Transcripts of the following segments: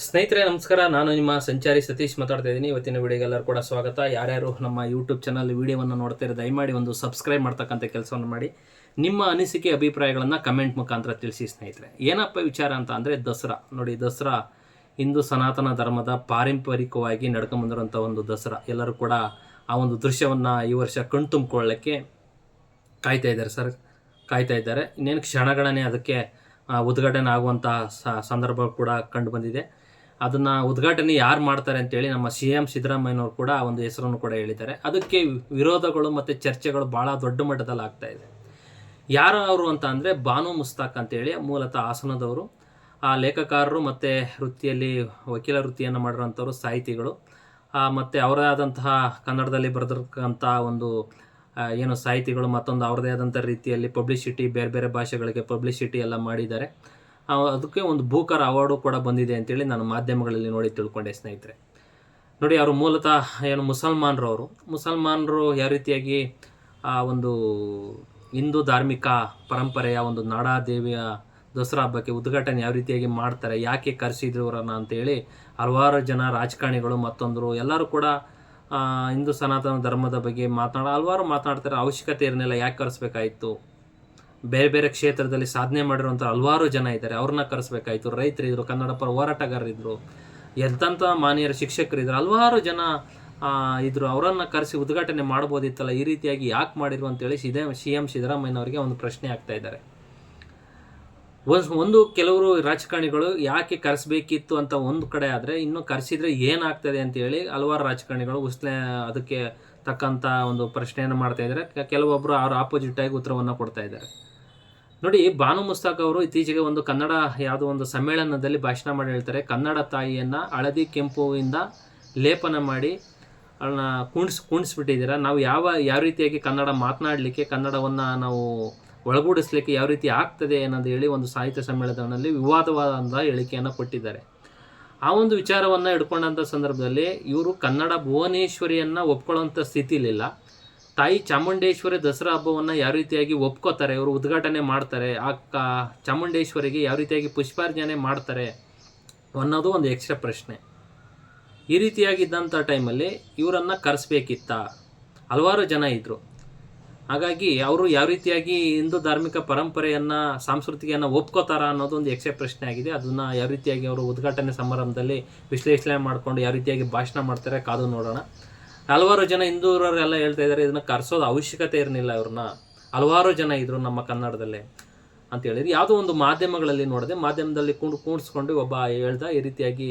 ಸ್ನೇಹಿತರೆ, ನಮಸ್ಕಾರ. ನಾನು ನಿಮ್ಮ ಸಂಚಾರಿ ಸತೀಶ್ ಮಾತಾಡ್ತಾ ಇದ್ದೀನಿ. ಇವತ್ತಿನ ವಿಡಿಯೋಗೆ ಎಲ್ಲರೂ ಕೂಡ ಸ್ವಾಗತ. ಯಾರ್ಯಾರು ನಮ್ಮ ಯೂಟ್ಯೂಬ್ ಚಾನಲ್ ವಿಡಿಯೋವನ್ನು ನೋಡ್ತಾರೆ ದಯಮಾಡಿ ಒಂದು ಸಬ್ಸ್ಕ್ರೈಬ್ ಮಾಡ್ತಕ್ಕಂಥ ಕೆಲಸವನ್ನು ಮಾಡಿ. ನಿಮ್ಮ ಅನಿಸಿಕೆ, ಅಭಿಪ್ರಾಯಗಳನ್ನು ಕಮೆಂಟ್ ಮುಖಾಂತರ ತಿಳಿಸಿ ಸ್ನೇಹಿತರೆ. ಏನಪ್ಪ ವಿಚಾರ ಅಂತ ಅಂದರೆ ದಸರಾ. ನೋಡಿ, ದಸರಾ ಹಿಂದೂ ಸನಾತನ ಧರ್ಮದ ಪಾರಂಪರಿಕವಾಗಿ ನಡ್ಕೊಂಬಂದಿರುವಂಥ ಒಂದು ದಸರಾ. ಎಲ್ಲರೂ ಕೂಡ ಆ ಒಂದು ದೃಶ್ಯವನ್ನು ಈ ವರ್ಷ ಕಣ್ತುಂಬಿಕೊಳ್ಳೋಕ್ಕೆ ಕಾಯ್ತಾ ಇದ್ದಾರೆ ಸರ್. ಕಾಯ್ತಾ ಇದ್ದಾರೆ. ಇನ್ನೇನು ಕ್ಷಣಗಣನೆ ಅದಕ್ಕೆ ಉದ್ಘಾಟನೆ ಆಗುವಂತಹ ಸಂದರ್ಭ ಕೂಡ ಕಂಡು ಬಂದಿದೆ. ಅದನ್ನು ಉದ್ಘಾಟನೆ ಯಾರು ಮಾಡ್ತಾರೆ ಅಂತೇಳಿ ನಮ್ಮ ಸಿ ಎಂ ಸಿದ್ದರಾಮಯ್ಯನವರು ಕೂಡ ಒಂದು ಹೆಸರನ್ನು ಕೂಡ ಹೇಳಿದ್ದಾರೆ. ಅದಕ್ಕೆ ವಿರೋಧಗಳು ಮತ್ತು ಚರ್ಚೆಗಳು ಭಾಳ ದೊಡ್ಡ ಮಟ್ಟದಲ್ಲಿ ಆಗ್ತಾ ಇದೆ. ಯಾರು ಅವರು ಅಂತ ಅಂದರೆ ಬಾನು ಮುಸ್ತಾಕ್ ಅಂತೇಳಿ ಮೂಲತಃ ಹಾಸನದವರು. ಆ ಲೇಖಕಾರರು ಮತ್ತು ವೃತ್ತಿಯಲ್ಲಿ ವಕೀಲ ವೃತ್ತಿಯನ್ನು ಮಾಡಿರೋಂಥವ್ರು ಸಾಹಿತಿಗಳು. ಮತ್ತು ಅವರೇ ಆದಂತಹ ಕನ್ನಡದಲ್ಲಿ ಬರೆದಿರ್ತಕ್ಕಂಥ ಒಂದು ಏನು ಸಾಹಿತಿಗಳು ಮತ್ತೊಂದು ಅವ್ರದೇ ಆದಂಥ ರೀತಿಯಲ್ಲಿ ಪಬ್ಲಿಸಿಟಿ ಬೇರೆ ಬೇರೆ ಭಾಷೆಗಳಿಗೆ ಪಬ್ಲಿಸಿಟಿ ಎಲ್ಲ ಮಾಡಿದ್ದಾರೆ. ಅದಕ್ಕೆ ಒಂದು ಬೂಕರ್ ಅವಾರ್ಡು ಕೂಡ ಬಂದಿದೆ ಅಂತೇಳಿ ನಾನು ಮಾಧ್ಯಮಗಳಲ್ಲಿ ನೋಡಿ ತಿಳ್ಕೊಂಡೆ ಸ್ನೇಹಿತರೆ. ನೋಡಿ, ಅವರು ಮೂಲತಃ ಏನು ಮುಸಲ್ಮಾನರು ಅವರು ಮುಸಲ್ಮಾನರು ಯಾವ ರೀತಿಯಾಗಿ, ಆ, ಒಂದು ಹಿಂದೂ ಧಾರ್ಮಿಕ ಪರಂಪರೆಯ ಒಂದು ನಾಡಾದೇವಿಯ ದಸರಾ ಹಬ್ಬಕ್ಕೆ ಉದ್ಘಾಟನೆ ಯಾವ ರೀತಿಯಾಗಿ ಮಾಡ್ತಾರೆ, ಯಾಕೆ ಕರೆಸಿದ್ರು ಅವರನ್ನು ಅಂತೇಳಿ ಹಲವಾರು ಜನ ರಾಜಕಾರಣಿಗಳು ಮತ್ತೊಂದರು ಎಲ್ಲರೂ ಕೂಡ ಹಿಂದೂ ಸನಾತನ ಧರ್ಮದ ಬಗ್ಗೆ ಮಾತನಾಡ ಹಲವಾರು ಮಾತನಾಡ್ತಾರೆ. ಅವಶ್ಯಕತೆ ಇರಲಿಲ್ಲ, ಯಾಕೆ ಕರೆಸ್ಬೇಕಾಯಿತು? ಬೇರೆ ಬೇರೆ ಕ್ಷೇತ್ರದಲ್ಲಿ ಸಾಧನೆ ಮಾಡಿರುವಂಥ ಹಲವಾರು ಜನ ಇದ್ದಾರೆ, ಅವ್ರನ್ನ ಕರೆಸ್ಬೇಕಾಯಿತು. ರೈತರಿದ್ರು ಕನ್ನಡ ಪರ ಹೋರಾಟಗಾರರಿದ್ದರು ಎಂತಂಥ ಮಾನ್ಯರ ಶಿಕ್ಷಕರಿದ್ರು ಹಲವಾರು ಜನ ಇದ್ದರು ಅವರನ್ನು ಕರೆಸಿ ಉದ್ಘಾಟನೆ ಮಾಡ್ಬೋದಿತ್ತಲ್ಲ, ಈ ರೀತಿಯಾಗಿ ಯಾಕೆ ಮಾಡಿರು ಅಂತೇಳಿ ಸಿದೆ ಸಿ ಎಂ ಸಿದ್ದರಾಮಯ್ಯನವರಿಗೆ ಒಂದು ಪ್ರಶ್ನೆ ಆಗ್ತಾ ಇದ್ದಾರೆ. ಒಂದು ಒಂದು ಕೆಲವರು ರಾಜಕಾರಣಿಗಳು ಯಾಕೆ ಕರೆಸಬೇಕಿತ್ತು ಅಂತ ಒಂದು ಕಡೆ ಆದರೆ ಇನ್ನು ಕರೆಸಿದ್ರೆ ಏನಾಗ್ತದೆ ಅಂತೇಳಿ ಹಲವಾರು ರಾಜಕಾರಣಿಗಳು ಉಸ್ಲೆ ಅದಕ್ಕೆ ತಕ್ಕಂಥ ಒಂದು ಪ್ರಶ್ನೆಯನ್ನು ಮಾಡ್ತಾ ಇದ್ದಾರೆ ಕೆಲವೊಬ್ಬರು ಅವ್ರ ಆಪೋಸಿಟ್ ಆಗಿ ಉತ್ತರವನ್ನು ಕೊಡ್ತಾ ಇದ್ದಾರೆ ನೋಡಿ ಬಾನು ಮುಸ್ತಾಕ್ ಅವರು ಇತ್ತೀಚೆಗೆ ಒಂದು ಕನ್ನಡ ಯಾವುದೋ ಒಂದು ಸಮ್ಮೇಳನದಲ್ಲಿ ಭಾಷಣ ಮಾಡಿ ಹೇಳ್ತಾರೆ. ಕನ್ನಡ ತಾಯಿಯನ್ನು ಹಳದಿ ಕೆಂಪುವಿಂದ ಲೇಪನ ಮಾಡಿ ಅವಳನ್ನ ಕುಣಿಸ್ ಕುಣಿಸ್ಬಿಟ್ಟಿದ್ದೀರಾ. ನಾವು ಯಾವ ಯಾವ ರೀತಿಯಾಗಿ ಕನ್ನಡ ಮಾತನಾಡಲಿಕ್ಕೆ ಕನ್ನಡವನ್ನು ನಾವು ಒಳಗೂಡಿಸ್ಲಿಕ್ಕೆ ಯಾವ ರೀತಿ ಆಗ್ತದೆ ಅನ್ನೋದು ಹೇಳಿ ಒಂದು ಸಾಹಿತ್ಯ ಸಮ್ಮೇಳನದಲ್ಲಿ ವಿವಾದವಾದಂಥ ಹೇಳಿಕೆಯನ್ನು ಕೊಟ್ಟಿದ್ದಾರೆ. ಆ ಒಂದು ವಿಚಾರವನ್ನು ಹಿಡ್ಕೊಂಡಂಥ ಸಂದರ್ಭದಲ್ಲಿ ಇವರು ಕನ್ನಡ ಭುವನೇಶ್ವರಿಯನ್ನು ಒಪ್ಕೊಳ್ಳೋಂಥ ಸ್ಥಿತಿಲಿಲ್ಲ. ತಾಯಿ ಚಾಮುಂಡೇಶ್ವರಿ ದಸರಾ ಹಬ್ಬವನ್ನು ಯಾವ ರೀತಿಯಾಗಿ ಒಪ್ಕೋತಾರೆ, ಇವರು ಉದ್ಘಾಟನೆ ಮಾಡ್ತಾರೆ, ಆ ಕ ಚಾಮುಂಡೇಶ್ವರಿಗೆ ಯಾವ ರೀತಿಯಾಗಿ ಪುಷ್ಪಾರ್ಜನೆ ಮಾಡ್ತಾರೆ ಅನ್ನೋದು ಒಂದು ಎಕ್ಸ್ಟ್ರಾ ಪ್ರಶ್ನೆ. ಈ ರೀತಿಯಾಗಿದ್ದಂಥ ಟೈಮಲ್ಲಿ ಇವರನ್ನು ಕರೆಸ್ಬೇಕಿತ್ತ? ಹಲವಾರು ಜನ ಇದ್ದರು ಹಾಗಾಗಿ ಅವರು ಯಾವ ರೀತಿಯಾಗಿ ಹಿಂದೂ ಧಾರ್ಮಿಕ ಪರಂಪರೆಯನ್ನು, ಸಾಂಸ್ಕೃತಿಕೆಯನ್ನು ಒಪ್ಕೋತಾರ ಅನ್ನೋದು ಒಂದು ಯಕ್ಷ ಪ್ರಶ್ನೆ ಆಗಿದೆ. ಅದನ್ನು ಯಾವ ರೀತಿಯಾಗಿ ಅವರು ಉದ್ಘಾಟನೆ ಸಮಾರಂಭದಲ್ಲಿ ವಿಶ್ಲೇಷಣೆ ಮಾಡಿಕೊಂಡು ಯಾವ ರೀತಿಯಾಗಿ ಭಾಷಣ ಮಾಡ್ತಾರೆ ಕಾದು ನೋಡೋಣ. ಹಲವಾರು ಜನ ಹಿಂದೂರವರೆಲ್ಲ ಹೇಳ್ತಾ ಇದ್ದಾರೆ, ಇದನ್ನು ಕರೆಸೋದು ಅವಶ್ಯಕತೆ ಇರಲಿಲ್ಲ ಅವ್ರನ್ನ ಹಲವಾರು ಜನ ಇದ್ದರು ನಮ್ಮ ಕನ್ನಡದಲ್ಲೇ ಅಂತ ಹೇಳಿದ್ರು ಯಾವುದೋ ಒಂದು ಮಾಧ್ಯಮಗಳಲ್ಲಿ ನೋಡಿದೆ. ಮಾಧ್ಯಮದಲ್ಲಿ ಕುಂಡು ಕೂಡಿಸ್ಕೊಂಡು ಒಬ್ಬ ಹೇಳ್ದ ಈ ರೀತಿಯಾಗಿ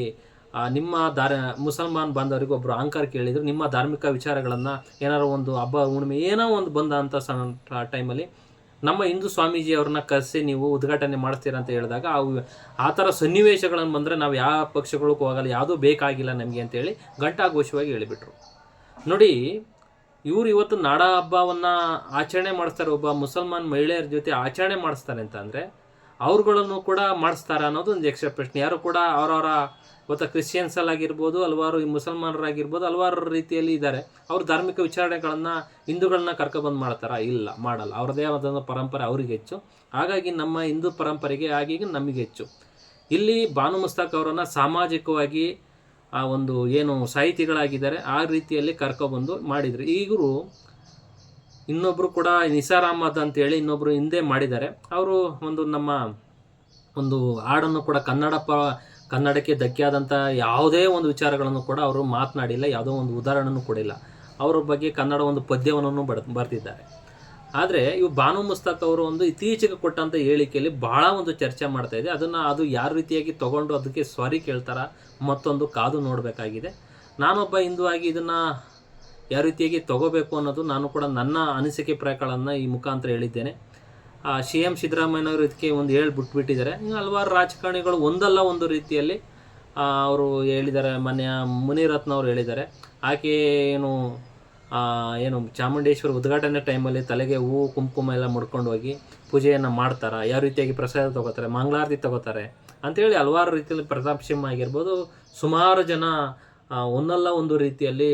ನಿಮ್ಮ ದಾರ, ಮುಸಲ್ಮಾನ್ ಬಾಂಧವರಿಗೆ ಒಬ್ಬರು ಆಂಕರ್ ಕೇಳಿದ್ರು, ನಿಮ್ಮ ಧಾರ್ಮಿಕ ವಿಚಾರಗಳನ್ನು ಏನಾರೋ ಒಂದು ಹಬ್ಬ ಹುಣ್ಣಿಮೆ ಏನೋ ಒಂದು ಬಂದ ಅಂತ ಸ ಟೈಮಲ್ಲಿ ನಮ್ಮ ಹಿಂದೂ ಸ್ವಾಮೀಜಿ ಅವ್ರನ್ನ ಕರೆಸಿ ನೀವು ಉದ್ಘಾಟನೆ ಮಾಡ್ತೀರಾ ಅಂತ ಹೇಳಿದಾಗ ಅವು ಆ ಥರ ಸನ್ನಿವೇಶಗಳನ್ನು ಬಂದರೆ ನಾವು ಯಾವ ಪಕ್ಷಗಳಿಗೂ ಹೋಗಲ್ಲ, ಯಾವುದೂ ಬೇಕಾಗಿಲ್ಲ ನಮಗೆ ಅಂತೇಳಿ ಘಂಟಾಘೋಷವಾಗಿ ಹೇಳಿಬಿಟ್ರು. ನೋಡಿ, ಇವರು ಇವತ್ತು ನಾಡ ಹಬ್ಬವನ್ನು ಆಚರಣೆ ಮಾಡಿಸ್ತಾರೆ, ಒಬ್ಬ ಮುಸಲ್ಮಾನ್ ಮಹಿಳೆಯರ ಜೊತೆ ಆಚರಣೆ ಮಾಡಿಸ್ತಾರೆ ಅಂತ ಅಂದರೆ ಅವ್ರುಗಳನ್ನು ಕೂಡ ಮಾಡಿಸ್ತಾರೆ ಅನ್ನೋದು ಒಂದು ಎಕ್ಸ್ಟ್ರಾ ಪ್ರಶ್ನೆ ಯಾರು ಕೂಡ ಅವರವರ ಇವತ್ತು ಕ್ರಿಶ್ಚಿಯನ್ಸಲ್ಲಾಗಿರ್ಬೋದು ಹಲವಾರು ಈ ಮುಸಲ್ಮಾನರಾಗಿರ್ಬೋದು, ಹಲವಾರು ರೀತಿಯಲ್ಲಿ ಇದ್ದಾರೆ. ಅವ್ರ ಧಾರ್ಮಿಕ ವಿಚಾರಣೆಗಳನ್ನು ಹಿಂದೂಗಳನ್ನ ಕರ್ಕೊಬಂದು ಮಾಡ್ತಾರಾ? ಇಲ್ಲ, ಮಾಡಲ್ಲ. ಅವ್ರದ್ದೇ ಆದಂಥ ಪರಂಪರೆ ಅವ್ರಿಗೆ ಹೆಚ್ಚು. ಹಾಗಾಗಿ ನಮ್ಮ ಹಿಂದೂ ಪರಂಪರೆಗೆ ಹಾಗಾಗಿ ನಮಗೆ ಹೆಚ್ಚು. ಇಲ್ಲಿ ಬಾನು ಮುಸ್ತಾಕ್ ಅವರನ್ನು ಸಾಮಾಜಿಕವಾಗಿ, ಆ, ಒಂದು ಏನು ಸಾಹಿತಿಗಳಾಗಿದ್ದಾರೆ, ಆ ರೀತಿಯಲ್ಲಿ ಕರ್ಕೊಬಂದು ಮಾಡಿದರು. ಈಗರು ಇನ್ನೊಬ್ಬರು ಕೂಡ ನಿಸಾರ್ ಅಹಮದ್ ಅಂತೇಳಿ ಇನ್ನೊಬ್ಬರು ಹಿಂದೆ ಮಾಡಿದ್ದಾರೆ. ಅವರು ಒಂದು ನಮ್ಮ ಒಂದು ಹಾಡನ್ನು ಕೂಡ ಕನ್ನಡ ಪ ಕನ್ನಡಕ್ಕೆ ಧಕ್ಕೆಯಾದಂಥ ಯಾವುದೇ ಒಂದು ವಿಚಾರಗಳನ್ನು ಕೂಡ ಅವರು ಮಾತನಾಡಿಲ್ಲ, ಯಾವುದೋ ಒಂದು ಉದಾಹರಣೆನೂ ಕೊಡಿಲ್ಲ. ಅವರ ಬಗ್ಗೆ ಕನ್ನಡ ಒಂದು ಪದ್ಯವನ್ನು ಬಡ್, ಬರೆದಿದ್ದಾರೆ. ಆದರೆ ಇವು ಬಾನು ಮುಸ್ತಾಕ್ ಅವರು ಒಂದು ಇತ್ತೀಚೆಗೆ ಕೊಟ್ಟಂಥ ಹೇಳಿಕೆಯಲ್ಲಿ ಬಹಳ ಒಂದು ಚರ್ಚೆ ಮಾಡ್ತಾ ಇದೆ. ಅದನ್ನು ಅದು ಯಾವ ರೀತಿಯಾಗಿ ತಗೊಂಡು ಅದಕ್ಕೆ ಸಾರಿ ಕೇಳ್ತಾರ ಮತ್ತೊಂದು ಕಾದು ನೋಡಬೇಕಾಗಿದೆ. ನಾನೊಬ್ಬ ಹಿಂದೂ ಆಗಿ ಇದನ್ನು ಯಾವ ರೀತಿಯಾಗಿ ತಗೋಬೇಕು ಅನ್ನೋದು ನಾನು ಕೂಡ ನನ್ನ ಅನಿಸಿಕೆ ಪ್ರಯಗಳನ್ನು ಈ ಮುಖಾಂತರ ಹೇಳಿದ್ದೇನೆ. ಸಿ ಎಂ ಸಿದ್ದರಾಮಯ್ಯನವರು ಇದಕ್ಕೆ ಒಂದು ಹೇಳಿ ಬಿಟ್ಬಿಟ್ಟಿದ್ದಾರೆ ಇನ್ನು ಹಲವಾರು ರಾಜಕಾರಣಿಗಳು ಒಂದಲ್ಲ ಒಂದು ರೀತಿಯಲ್ಲಿ ಅವರು ಹೇಳಿದ್ದಾರೆ ಮೊನ್ನೆ ಮುನಿರತ್ನ ಅವರು ಹೇಳಿದ್ದಾರೆ. ಆಕೆ ಏನು ಏನು ಚಾಮುಂಡೇಶ್ವರಿ ಉದ್ಘಾಟನೆ ಟೈಮಲ್ಲಿ ತಲೆಗೆ ಹೂವು, ಕುಂಕುಮ ಎಲ್ಲ ಮುಡ್ಕೊಂಡು ಹೋಗಿ ಪೂಜೆಯನ್ನು ಮಾಡ್ತಾರೆ, ಯಾವ ರೀತಿಯಾಗಿ ಪ್ರಸಾದ ತಗೋತಾರೆ, ಮಂಗಳಾರತಿ ತಗೋತಾರೆ ಅಂತೇಳಿ ಹಲವಾರು ರೀತಿಯಲ್ಲಿ ಪ್ರತಾಪ್ ಸಿಂಹ ಆಗಿರ್ಬೋದು, ಸುಮಾರು ಜನ ಒಂದಲ್ಲ ಒಂದು ರೀತಿಯಲ್ಲಿ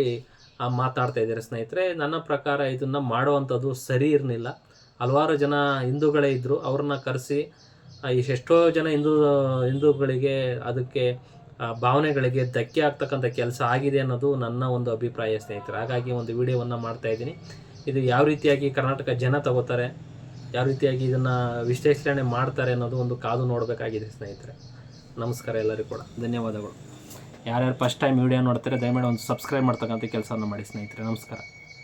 ಮಾತಾಡ್ತಾ ಇದ್ದಾರೆ ಸ್ನೇಹಿತರೆ. ನನ್ನ ಪ್ರಕಾರ ಇದನ್ನು ಮಾಡುವಂಥದ್ದು ಸರಿ ಇರಲಿಲ್ಲ. ಹಲವಾರು ಜನ ಹಿಂದೂಗಳೇ ಇದ್ದರು ಅವ್ರನ್ನ ಕರೆಸಿ ಎಷ್ಟೋ ಜನ ಹಿಂದೂ, ಹಿಂದೂಗಳಿಗೆ ಅದಕ್ಕೆ ಭಾವನೆಗಳಿಗೆ ಧಕ್ಕೆ ಆಗ್ತಕ್ಕಂಥ ಕೆಲಸ ಆಗಿದೆ ಅನ್ನೋದು ನನ್ನ ಒಂದು ಅಭಿಪ್ರಾಯ ಸ್ನೇಹಿತರೆ. ಹಾಗಾಗಿ ಒಂದು ವಿಡಿಯೋವನ್ನು ಮಾಡ್ತಾಯಿದ್ದೀನಿ ಇದು ಯಾವ ರೀತಿಯಾಗಿ ಕರ್ನಾಟಕ ಜನ ತಗೋತಾರೆ, ಯಾವ ರೀತಿಯಾಗಿ ಇದನ್ನು ವಿಶ್ಲೇಷಣೆ ಮಾಡ್ತಾರೆ ಅನ್ನೋದು ಒಂದು ಕಾದು ನೋಡಬೇಕಾಗಿದೆ ಸ್ನೇಹಿತರೆ. ನಮಸ್ಕಾರ ಎಲ್ಲರಿಗೂ ಕೂಡ. ಧನ್ಯವಾದಗಳು. ಯಾರ್ಯಾರು ಫಸ್ಟ್ ಟೈಮ್ ವಿಡಿಯೋ ನೋಡ್ತಾರೆ, ದಯಮಾಡಿ ಒಂದು ಸಬ್ಸ್ಕ್ರೈಬ್ ಮಾಡ್ತಕ್ಕಂಥ ಕೆಲಸವನ್ನು ಮಾಡಿ ಸ್ನೇಹಿತರೆ. ನಮಸ್ಕಾರ.